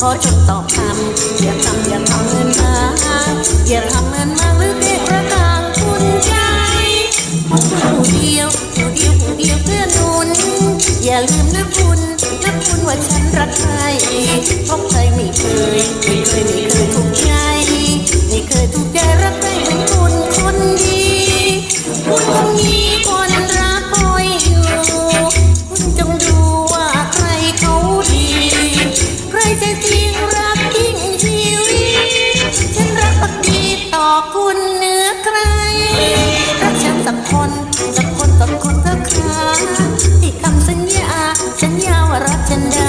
ขอจดตอบคำอย่าทำอย่าทำเงินมาอย่าทำเงินมาหรือเด็กระกางคุณใจผู้เดียวผู้เดียวผู้เดียวเพื่อนุนอย่าลืมนะคุณนะคุณว่าฉันรักใครเพราะเคย คน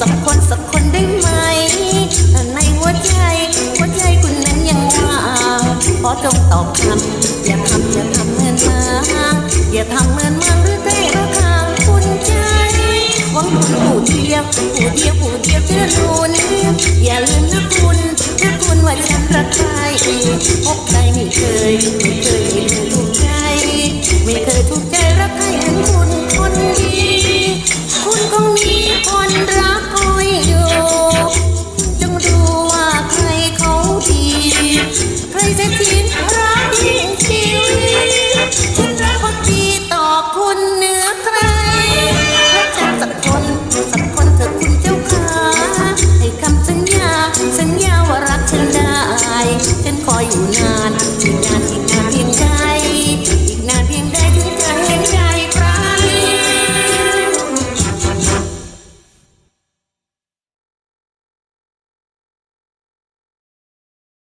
สักคนสักคนได้ไหมในหัวใจหัวใจคุณน้นยังวางขอจงตอบคำอย่าทำอย่าทำเหมือนมาอย่าทำเหมือนมาหรือได้ระคาคุณใจหวังคุณผู้เดียวผู้เดียวผู้เดียวเพื่นุนอย่าลืมนะคุณนะคุณว่าฉันรัรพบใครไม่เคยไม่เคย